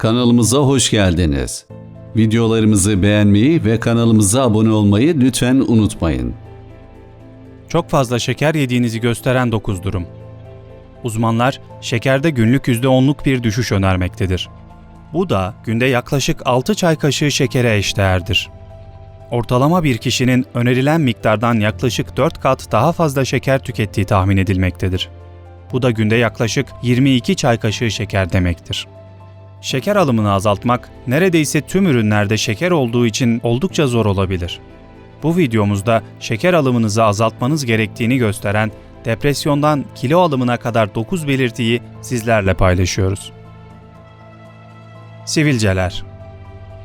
Kanalımıza hoş geldiniz. Videolarımızı beğenmeyi ve kanalımıza abone olmayı lütfen unutmayın. Çok fazla şeker yediğinizi gösteren 9 durum. Uzmanlar şekerde günlük %10'luk bir düşüş önermektedir. Bu da günde yaklaşık 6 çay kaşığı şekere eşdeğerdir. Ortalama bir kişinin önerilen miktardan yaklaşık 4 kat daha fazla şeker tükettiği tahmin edilmektedir. Bu da günde yaklaşık 22 çay kaşığı şeker demektir. Şeker alımını azaltmak neredeyse tüm ürünlerde şeker olduğu için oldukça zor olabilir. Bu videomuzda şeker alımınızı azaltmanız gerektiğini gösteren depresyondan kilo alımına kadar 9 belirtiyi sizlerle paylaşıyoruz. Sivilceler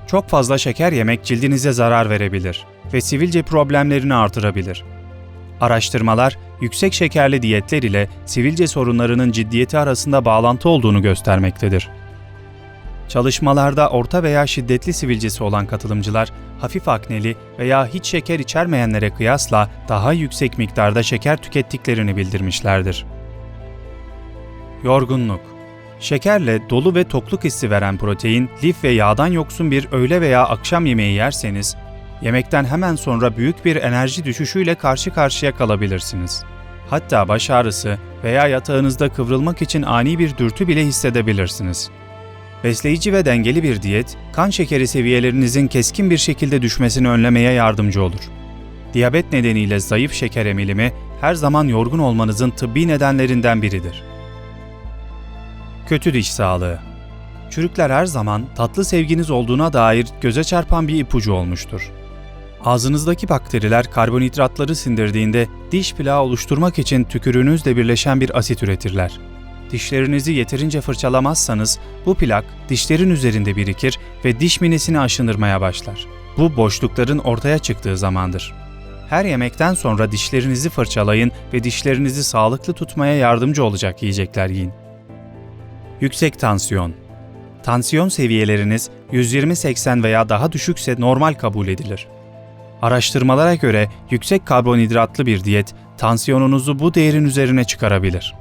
Çok fazla şeker yemek cildinize zarar verebilir ve sivilce problemlerini artırabilir. Araştırmalar, yüksek şekerli diyetler ile sivilce sorunlarının ciddiyeti arasında bağlantı olduğunu göstermektedir. Çalışmalarda orta veya şiddetli sivilcesi olan katılımcılar, hafif akneli veya hiç şeker içermeyenlere kıyasla daha yüksek miktarda şeker tükettiklerini bildirmişlerdir. Yorgunluk Şekerle dolu ve tokluk hissi veren protein, lif ve yağdan yoksun bir öğle veya akşam yemeği yerseniz, yemekten hemen sonra büyük bir enerji düşüşüyle karşı karşıya kalabilirsiniz. Hatta baş ağrısı veya yatağınızda kıvrılmak için ani bir dürtü bile hissedebilirsiniz. Besleyici ve dengeli bir diyet, kan şekeri seviyelerinizin keskin bir şekilde düşmesini önlemeye yardımcı olur. Diyabet nedeniyle zayıf şeker emilimi her zaman yorgun olmanızın tıbbi nedenlerinden biridir. Kötü diş sağlığı Çürükler her zaman tatlı sevginiz olduğuna dair göze çarpan bir ipucu olmuştur. Ağzınızdaki bakteriler karbonhidratları sindirdiğinde diş plağı oluşturmak için tükürüğünüzle birleşen bir asit üretirler. Dişlerinizi yeterince fırçalamazsanız bu plak dişlerin üzerinde birikir ve diş minesini aşındırmaya başlar. Bu boşlukların ortaya çıktığı zamandır. Her yemekten sonra dişlerinizi fırçalayın ve dişlerinizi sağlıklı tutmaya yardımcı olacak yiyecekler yiyin. Yüksek tansiyon Tansiyon seviyeleriniz 120-80 veya daha düşükse normal kabul edilir. Araştırmalara göre yüksek karbonhidratlı bir diyet tansiyonunuzu bu değerin üzerine çıkarabilir.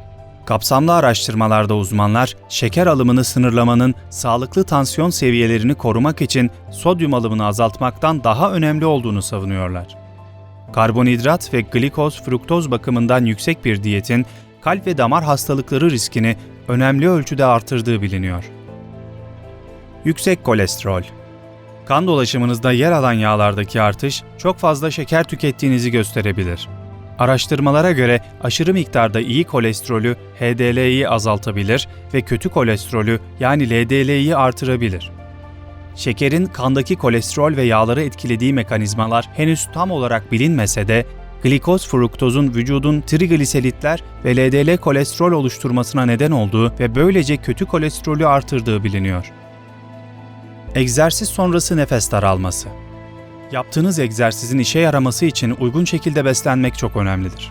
Kapsamlı araştırmalarda uzmanlar şeker alımını sınırlamanın sağlıklı tansiyon seviyelerini korumak için sodyum alımını azaltmaktan daha önemli olduğunu savunuyorlar. Karbonhidrat ve glikoz fruktoz bakımından yüksek bir diyetin kalp ve damar hastalıkları riskini önemli ölçüde artırdığı biliniyor. Yüksek kolesterol Kan dolaşımınızda yer alan yağlardaki artış çok fazla şeker tükettiğinizi gösterebilir. Araştırmalara göre aşırı miktarda iyi kolesterolü HDL'yi azaltabilir ve kötü kolesterolü yani LDL'yi artırabilir. Şekerin kandaki kolesterol ve yağları etkilediği mekanizmalar henüz tam olarak bilinmese de glikoz fruktozun vücudun trigliseritler ve LDL kolesterol oluşturmasına neden olduğu ve böylece kötü kolesterolü artırdığı biliniyor. Egzersiz sonrası nefes daralması Yaptığınız egzersizin işe yaraması için uygun şekilde beslenmek çok önemlidir.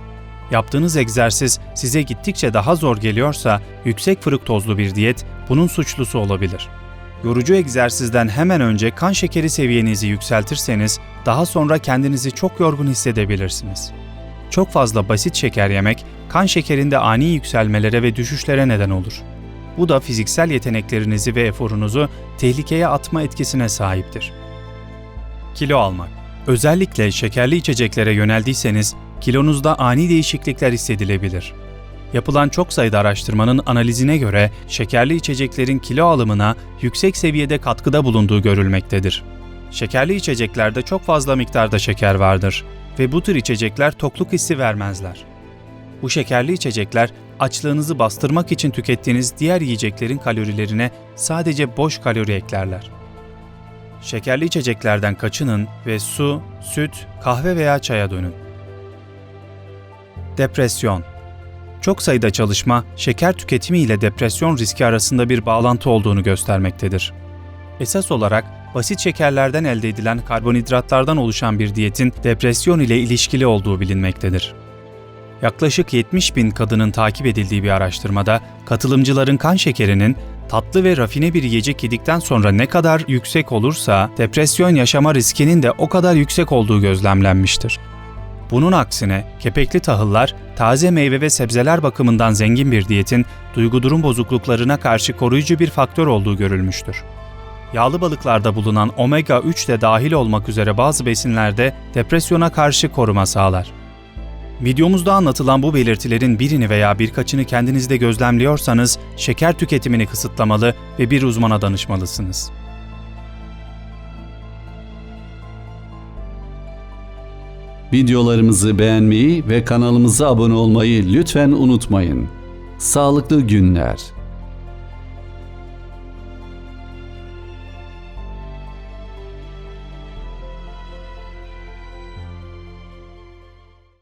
Yaptığınız egzersiz size gittikçe daha zor geliyorsa yüksek fruktozlu bir diyet bunun suçlusu olabilir. Yorucu egzersizden hemen önce kan şekeri seviyenizi yükseltirseniz daha sonra kendinizi çok yorgun hissedebilirsiniz. Çok fazla basit şeker yemek kan şekerinde ani yükselmelere ve düşüşlere neden olur. Bu da fiziksel yeteneklerinizi ve eforunuzu tehlikeye atma etkisine sahiptir. Kilo almak. Özellikle şekerli içeceklere yöneldiyseniz kilonuzda ani değişiklikler hissedilebilir. Yapılan çok sayıda araştırmanın analizine göre şekerli içeceklerin kilo alımına yüksek seviyede katkıda bulunduğu görülmektedir. Şekerli içeceklerde çok fazla miktarda şeker vardır ve bu tür içecekler tokluk hissi vermezler. Bu şekerli içecekler açlığınızı bastırmak için tükettiğiniz diğer yiyeceklerin kalorilerine sadece boş kalori eklerler. Şekerli içeceklerden kaçının ve su, süt, kahve veya çaya dönün. Depresyon Çok sayıda çalışma, şeker tüketimi ile depresyon riski arasında bir bağlantı olduğunu göstermektedir. Esas olarak basit şekerlerden elde edilen karbonhidratlardan oluşan bir diyetin depresyon ile ilişkili olduğu bilinmektedir. Yaklaşık 70 bin kadının takip edildiği bir araştırmada katılımcıların kan şekerinin tatlı ve rafine bir yiyecek yedikten sonra ne kadar yüksek olursa depresyon yaşama riskinin de o kadar yüksek olduğu gözlemlenmiştir. Bunun aksine kepekli tahıllar, taze meyve ve sebzeler bakımından zengin bir diyetin duygu durum bozukluklarına karşı koruyucu bir faktör olduğu görülmüştür. Yağlı balıklarda bulunan omega 3 de dahil olmak üzere bazı besinlerde depresyona karşı koruma sağlar. Videomuzda anlatılan bu belirtilerin birini veya birkaçını kendinizde gözlemliyorsanız şeker tüketimini kısıtlamalı ve bir uzmana danışmalısınız. Videolarımızı beğenmeyi ve kanalımıza abone olmayı lütfen unutmayın. Sağlıklı günler.